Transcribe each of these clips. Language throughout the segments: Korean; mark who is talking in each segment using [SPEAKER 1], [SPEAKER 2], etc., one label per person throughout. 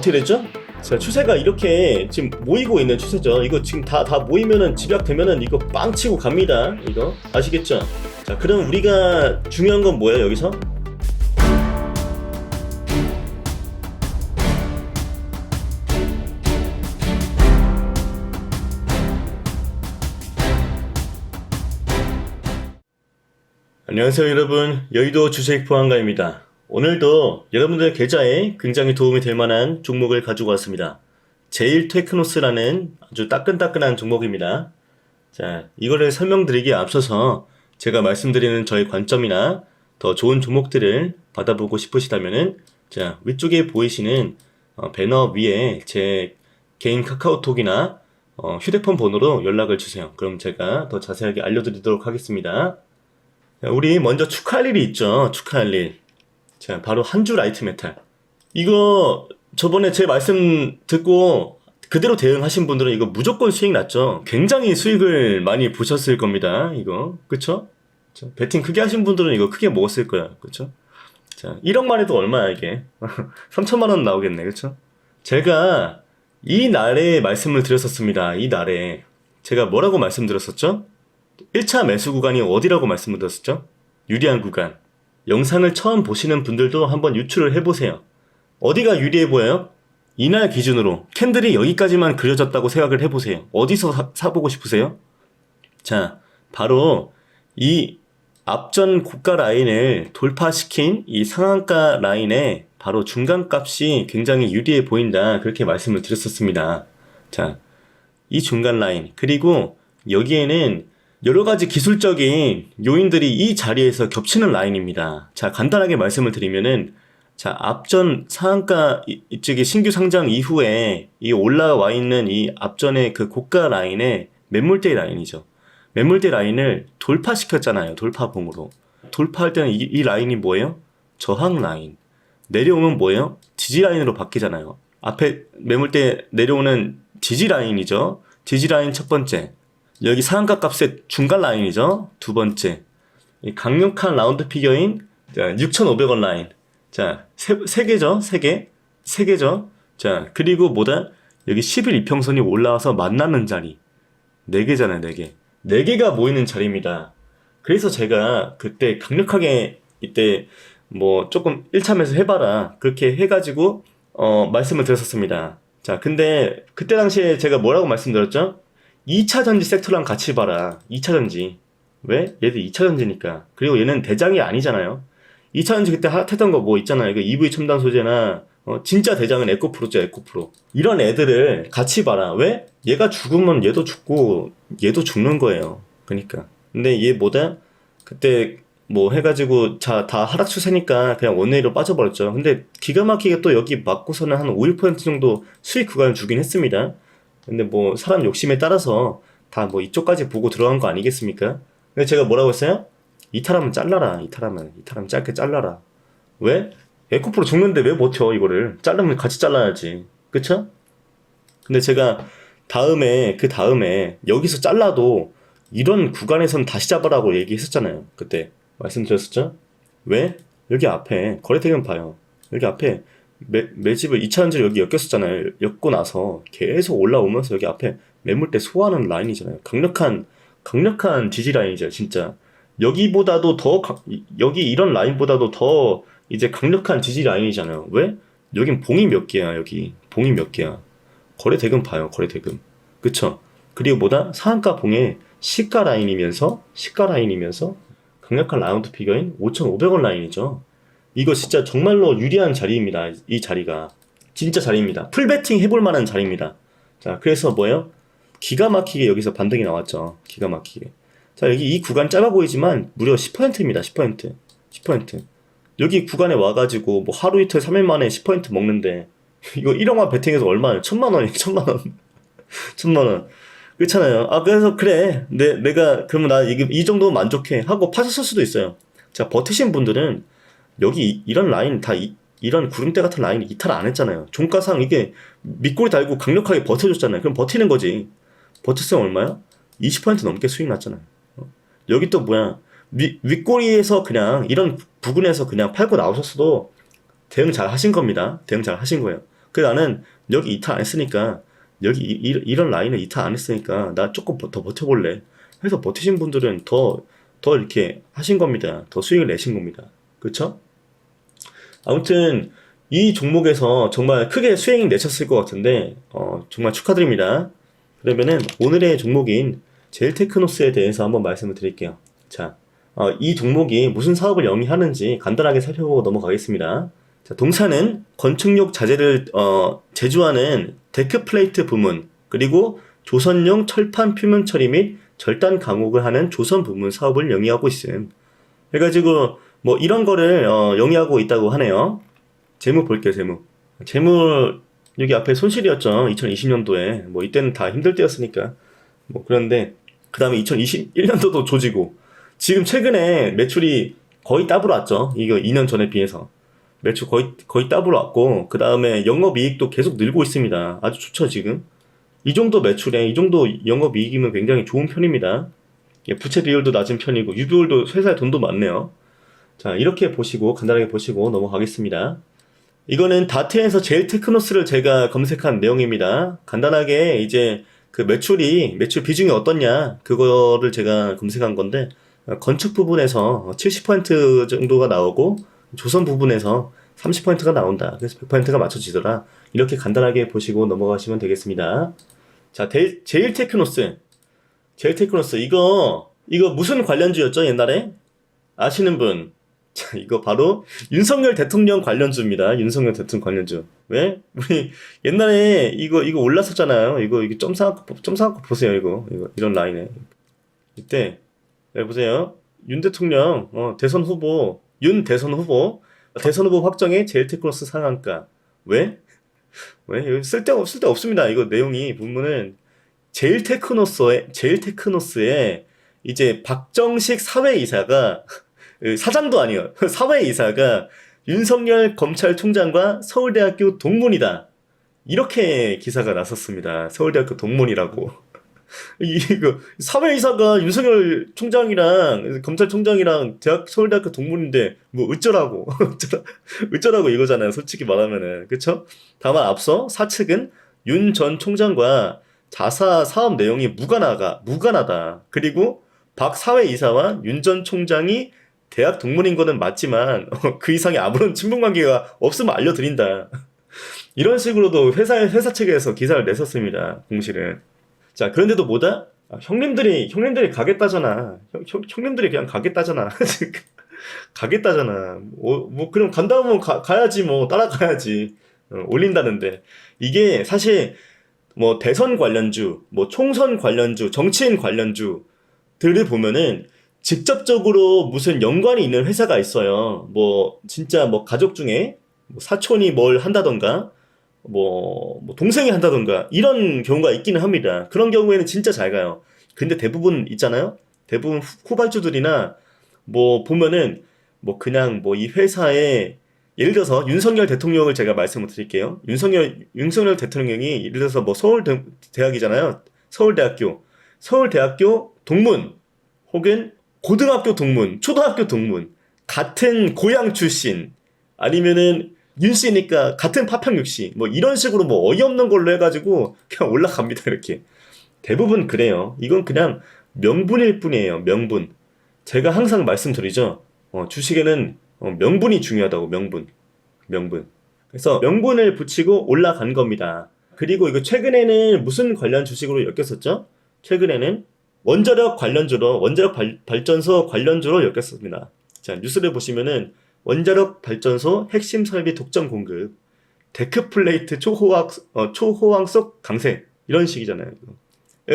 [SPEAKER 1] 어떻게 됐죠? 자, 추세가 이렇게 지금 모이고 있는 추세죠. 이거 지금 다, 다 모이면은 집약되면은 이거 빵 치고 갑니다. 이거. 아시겠죠? 자, 그럼 우리가 중요한 건 뭐예요, 여기서? 안녕하세요, 여러분. 여의도 주식 보안가입니다. 오늘도 여러분들 계좌에 굉장히 도움이 될 만한 종목을 가지고 왔습니다. 제일 테크노스라는 아주 따끈따끈한 종목입니다. 자, 이거를 설명드리기에 앞서서 제가 말씀드리는 저의 관점이나 더 좋은 종목들을 받아보고 싶으시다면은 자, 위쪽에 보이시는 어, 배너 위에 제 개인 카카오톡이나 어, 휴대폰 번호로 연락을 주세요. 그럼 제가 더 자세하게 알려드리도록 하겠습니다. 자, 우리 먼저 축하할 일이 있죠. 축하할 일. 자, 바로 한주 라이트 메탈. 이거 저번에 제 말씀 듣고 그대로 대응하신 분들은 이거 무조건 수익 났죠. 굉장히 수익을 많이 보셨을 겁니다. 이거. 그쵸? 자, 베팅 크게 하신 분들은 이거 크게 먹었을 거야. 그쵸? 자, 1억만 해도 얼마야, 이게? 3천만 원 나오겠네. 그쵸? 제가 이 날에 말씀을 드렸었습니다. 이 날에. 제가 뭐라고 말씀드렸었죠? 1차 매수 구간이 어디라고 말씀을 드렸었죠? 유리한 구간. 영상을 처음 보시는 분들도 한번 유출을 해보세요. 어디가 유리해 보여요? 이날 기준으로 캔들이 여기까지만 그려졌다고 생각을 해보세요. 어디서 사, 사보고 싶으세요? 자, 바로 이 앞전 고가 라인을 돌파시킨 이 상한가 라인에 바로 중간값이 굉장히 유리해 보인다. 그렇게 말씀을 드렸었습니다. 자, 이 중간 라인. 그리고 여기에는 여러 가지 기술적인 요인들이 이 자리에서 겹치는 라인입니다. 자, 간단하게 말씀을 드리면은 자, 앞전 상한가 이- 이쪽에 신규 상장 이후에 이 올라와 있는 이 앞전의 그 고가 라인의 매물대 라인이죠. 매물대 라인을 돌파시켰잖아요. 돌파봉으로. 돌파할 때는 이, 이 라인이 뭐예요? 저항 라인. 내려오면 뭐예요? 지지 라인으로 바뀌잖아요. 앞에 매물대 내려오는 지지 라인이죠. 지지 라인 첫 번째. 여기 상한가 값의 중간 라인이죠. 두 번째. 이 강력한 라운드 피겨인 6,500원 라인. 자, 세, 세 개죠? 세 개. 세 개죠? 자, 그리고 뭐다? 여기 10일 이평선이 올라와서 만나는 자리. 네 개잖아요, 네 개. 네 개가 모이는 자리입니다. 그래서 제가 그때 강력하게 이때 뭐 조금 1차 매수 해봐라. 그렇게 해가지고, 어, 말씀을 드렸었습니다. 자, 근데 그때 당시에 제가 뭐라고 말씀드렸죠? 2차 전지 섹터랑 같이 봐라. 2차 전지. 왜? 얘들 2차 전지니까. 그리고 얘는 대장이 아니잖아요. 2차 전지 그때 핫했던 거 뭐 있잖아요. 그 EV 첨단 소재나 어, 진짜 대장은 에코프로죠, 에코프로. 이런 애들을 같이 봐라. 왜? 얘가 죽으면 얘도 죽고 얘도 죽는 거예요. 그러니까. 근데 얘보다 그때 뭐 해가지고 자 다 하락 추세니까 그냥 원웨이로 빠져버렸죠. 근데 기가 막히게 또 여기 맞고서는 한 5, 6% 정도 수익 구간을 주긴 했습니다. 근데 뭐 사람 욕심에 따라서 다 뭐 이쪽까지 보고 들어간 거 아니겠습니까? 근데 제가 뭐라고 했어요? 이탈하면 잘라라. 이탈하면 이탈하면 짧게 잘라라. 왜? 에코프로 죽는데 왜 버텨 이거를? 자르면 같이 잘라야지. 그쵸? 근데 제가 다음에 그 다음에 여기서 잘라도 이런 구간에선 다시 잡아라고 얘기했었잖아요. 그때 말씀드렸었죠? 왜? 여기 앞에 거래대금 봐요. 여기 앞에 매, 매집을 2차 전지를 여기 엮였었잖아요. 엮고 나서 계속 올라오면서 여기 앞에 매물대 소화하는 라인이잖아요. 강력한 강력한 지지 라인이죠, 진짜. 여기보다도 더 강- 이- 여기 이런 라인보다도 더 이제 강력한 지지 라인이잖아요. 왜? 여긴 봉이 몇 개야, 여기. 봉이 몇 개야. 거래 대금 봐요, 거래 대금. 그쵸? 그리고 뭐다? 상한가 봉에 시가 라인이면서, 시가 라인이면서 강력한 라운드 피겨인 5,500원 라인이죠. 이거 진짜 정말로 유리한 자리입니다. 이 자리가. 진짜 자리입니다. 풀베팅 해볼 만한 자리입니다. 자, 그래서 뭐예요? 기가 막히게 여기서 반등이 나왔죠. 기가 막히게. 자, 여기 이 구간 짧아 보이지만 무려 10%입니다. 10%. 10%. 여기 구간에 와가지고 뭐 하루 이틀 3일 만에 10% 먹는데 이거 1억만 베팅해서 얼마예요? 천만 원이 천만 원. 천만 원. 그렇잖아요. 아, 그래서 그래. 내, 내가 그러면 나 이, 이 정도 만족해. 하고 파셨을 수도 있어요. 자, 버티신 분들은 여기 이- 이런 라인 다 이, 이런 구름대 같은 라인 이탈 안 했잖아요. 종가상 이게 밑꼬리 달고 강력하게 버텨줬잖아요. 그럼 버티는 거지. 버텼으면 얼마야? 20% 넘게 수익 났잖아요. 어? 여기 또 뭐야? 위, 윗꼬리에서 그냥 이런 부근에서 그냥 팔고 나오셨어도 대응 잘 하신 겁니다. 대응 잘 하신 거예요. 그 나는 여기 이탈 안 했으니까 여기 이, 이- 이런 라인을 이탈 안 했으니까 나 조금 버- 더 버텨볼래. 해서 버티신 분들은 더, 더 이렇게 하신 겁니다. 더 수익을 내신 겁니다. 그쵸? 아무튼 이 종목에서 정말 크게 수익 내셨을 것 같은데 어, 정말 축하드립니다. 그러면은 오늘의 종목인 젤테크노스에 대해서 한번 말씀을 드릴게요. 자, 어, 이 종목이 무슨 사업을 영위하는지 간단하게 살펴보고 넘어가겠습니다. 자, 동사는 건축용 자재를 어, 제조하는 데크 플레이트 부문 그리고 조선용 철판 표면 처리 및 절단 강옥을 하는 조선 부문 사업을 영위하고 있음. 그래가지고 뭐 이런 거를 어, 영위하고 있다고 하네요. 재무 볼게요, 재무. 재무 여기 앞에 손실이었죠. 2020년도에 뭐 이때는 다 힘들 때였으니까 뭐 그런데 그 다음에 2021년도도 조지고 지금 최근에 매출이 거의 더블 왔죠. 이거 2년 전에 비해서 매출 거의 거의 더블 왔고 그 다음에 영업이익도 계속 늘고 있습니다. 아주 좋죠 지금. 이 정도 매출에 이 정도 영업이익이면 굉장히 좋은 편입니다. 예, 부채 비율도 낮은 편이고 유비율도 회사에 돈도 많네요. 자 이렇게 보시고 간단하게 보시고 넘어가겠습니다. 이거는 다트에서 제일 테크노스를 제가 검색한 내용입니다. 간단하게 이제 그 매출이 매출 비중이 어떻냐 그거를 제가 검색한 건데 어, 건축 부분에서 70% 정도가 나오고 조선 부분에서 30%가 나온다. 그래서 100%가 맞춰지더라. 이렇게 간단하게 보시고 넘어가시면 되겠습니다. 자, 데, 제일 테크노스. 제일 테크노스. 이거, 이거 무슨 관련주였죠, 옛날에? 아시는 분? 자, 이거 바로 윤석열 대통령 관련주입니다. 윤석열 대통령 관련주. 왜? 우리 옛날에 이거, 이거 올랐었잖아요. 이거, 이거 점 삼고, 점 삼고 보세요, 이거. 이거, 이런 라인에. 이때, 여기 보세요. 윤 대통령, 어, 대선 후보, 윤 대선 후보, 대선 후보 확정의 제일 테크노스 상한가. 왜? 왜? 여기 쓸데없, 쓸데없습니다. 이거 내용이 보면은 제일 테크노스의, 제일 테크노스에 이제 박정식 사회이사가 그 사장도 아니에요. 사회이사가 윤석열 검찰총장과 서울대학교 동문이다. 이렇게 기사가 났었습니다. 서울대학교 동문이라고. 이거 사회이사가 윤석열 총장이랑 검찰총장이랑 대학 서울대학교 동문인데 뭐 어쩌라고 어쩌라, 어쩌라고 이거잖아요. 솔직히 말하면은 그쵸? 다만 앞서 사측은 윤 전 총장과 자사 사업 내용이 무관하가 무관하다. 그리고 박 사회이사와 윤 전 총장이 대학 동문인 거는 맞지만 어, 그 이상의 아무런 친분 관계가 없으면 알려드린다. 이런 식으로도 회사 회사 측에서 기사를 냈었습니다. 공실은. 자 그런데도 뭐다? 아, 형님들이 형님들이 가겠다잖아. 형, 형, 형님들이 그냥 가겠다잖아. 가겠다잖아. 뭐, 뭐 그럼 간다면 가, 가야지 뭐 따라가야지. 어, 올린다는데 이게 사실 뭐 대선 관련주, 뭐 총선 관련주, 정치인 관련주들을 보면은 직접적으로 무슨 연관이 있는 회사가 있어요. 뭐 진짜 뭐 가족 중에 뭐 사촌이 뭘 한다던가 뭐, 뭐 동생이 한다던가 이런 경우가 있기는 합니다. 그런 경우에는 진짜 잘 가요. 근데 대부분 있잖아요. 대부분 후- 후발주들이나 뭐 보면은 뭐 그냥 뭐 이 회사에 예를 들어서 윤석열 대통령을 제가 말씀을 드릴게요. 윤석열 윤석열 대통령이 예를 들어서 뭐 서울 대, 대학이잖아요. 서울대학교 서울대학교 동문 혹은 고등학교 동문, 초등학교 동문 같은 고향 출신 아니면은 윤 씨니까 같은 파평육 씨, 뭐 이런 식으로 뭐 어이없는 걸로 해가지고 그냥 올라갑니다 이렇게. 대부분 그래요. 이건 그냥 명분일 뿐이에요. 명분. 제가 항상 말씀드리죠. 어, 주식에는 어, 명분이 중요하다고 명분, 명분. 그래서 명분을 붙이고 올라간 겁니다. 그리고 이거 최근에는 무슨 관련 주식으로 엮였었죠? 최근에는 원자력 관련주로 원자력 발, 발전소 관련주로 엮였습니다. 자 뉴스를 보시면은 원자력 발전소 핵심 설비 독점 공급, 데크 플레이트 초호황 어, 초호황석 강세 이런 식이잖아요.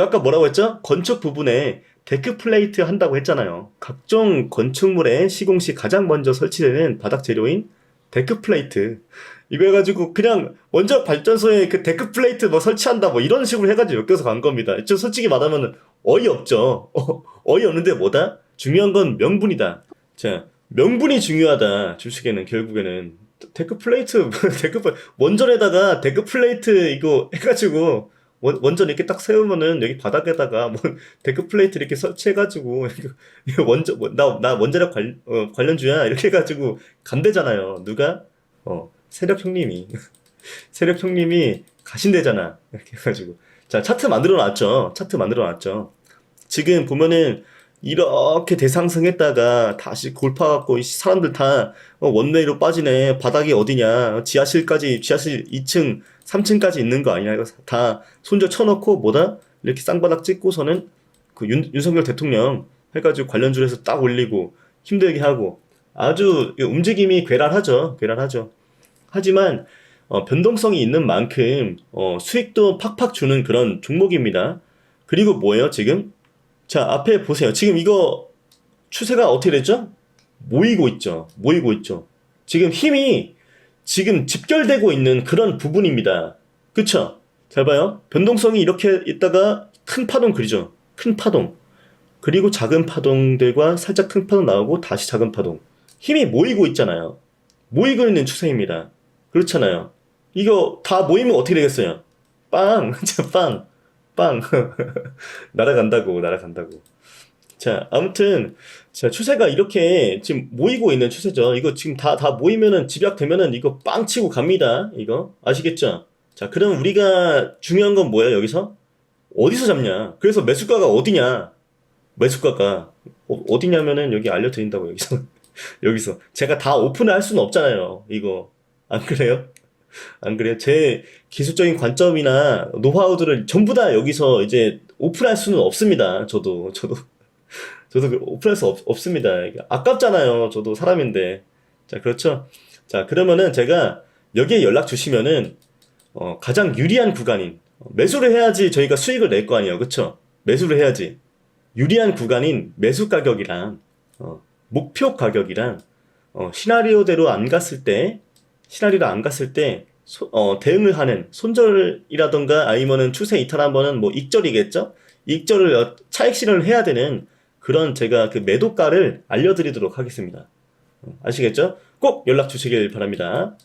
[SPEAKER 1] 아까 뭐라고 했죠? 건축 부분에 데크 플레이트 한다고 했잖아요. 각종 건축물에 시공 시 가장 먼저 설치되는 바닥 재료인 데크 플레이트. 이거 해가지고 그냥 원자력 발전소에 그 데크 플레이트 뭐 설치한다 뭐 이런 식으로 해가지고 엮여서 간 겁니다. 좀 솔직히 말하면 어이없죠. 어, 어이없는데 뭐다? 중요한 건 명분이다. 자, 명분이 중요하다. 주식에는 결국에는 데크 플레이트 데크 플 원전에다가 데크 플레이트 이거 해가지고 원, 원전 이렇게 딱 세우면은 여기 바닥에다가 뭐 데크 플레이트 이렇게 설치해가지고 원전 뭐, 나, 나 원자력 관, 어, 관련주야 이렇게 해가지고 간대잖아요. 누가 어 세력 형님이 세력 형님이 가신대잖아. 이렇게 해가지고. 자, 차트 만들어 놨죠. 차트 만들어 놨죠. 지금 보면은 이렇게 대상승했다가 다시 골파갖고 이 사람들 다 어, 원웨이로 빠지네. 바닥이 어디냐. 지하실까지, 지하실 2층, 3층까지 있는 거 아니냐. 이거 다 손절 쳐놓고 뭐다? 이렇게 쌍바닥 찍고서는 그 윤, 윤석열 대통령 해가지고 관련주에서 딱 올리고 힘들게 하고 아주 이 움직임이 괴랄하죠. 괴랄하죠. 하지만 어, 변동성이 있는 만큼 어, 수익도 팍팍 주는 그런 종목입니다. 그리고 뭐예요, 지금? 자, 앞에 보세요. 지금 이거 추세가 어떻게 됐죠? 모이고 있죠. 모이고 있죠. 지금 힘이 지금 집결되고 있는 그런 부분입니다. 그쵸? 잘 봐요. 변동성이 이렇게 있다가 큰 파동 그리죠. 큰 파동. 그리고 작은 파동들과 살짝 큰 파동 나오고 다시 작은 파동. 힘이 모이고 있잖아요. 모이고 있는 추세입니다. 그렇잖아요. 이거 다 모이면 어떻게 되겠어요? 빵! 빵! 빵! 날아간다고, 날아간다고. 자, 아무튼, 자, 추세가 이렇게 지금 모이고 있는 추세죠. 이거 지금 다, 다 모이면은, 집약되면은 이거 빵 치고 갑니다. 이거. 아시겠죠? 자, 그럼 우리가 중요한 건 뭐예요, 여기서? 어디서 잡냐? 그래서 매수가가 어디냐? 매수가가. 어, 디냐면은 여기 알려드린다고, 여기서. 여기서. 제가 다 오픈을 할 수는 없잖아요. 이거. 안 그래요? 안 그래요? 제 기술적인 관점이나 노하우들을 전부 다 여기서 이제 오픈할 수는 없습니다. 저도, 저도. 저도 그 오픈할 수 없, 없습니다. 아깝잖아요. 저도 사람인데. 자, 그렇죠? 자, 그러면은 제가 여기에 연락 주시면은, 어, 가장 유리한 구간인, 어, 매수를 해야지 저희가 수익을 낼 거 아니에요. 그쵸? 매수를 해야지. 유리한 구간인 매수 가격이랑, 어, 목표 가격이랑, 어, 시나리오대로 안 갔을 때, 시나리오로 안 갔을 때, 소- 어, 대응을 하는 손절이라던가 아니면은 추세 이탈한 번은 뭐 익절이겠죠? 익절을 어, 차익 실현을 해야 되는 그런 제가 그 매도가를 알려드리도록 하겠습니다. 어, 아시겠죠? 꼭 연락 주시길 바랍니다.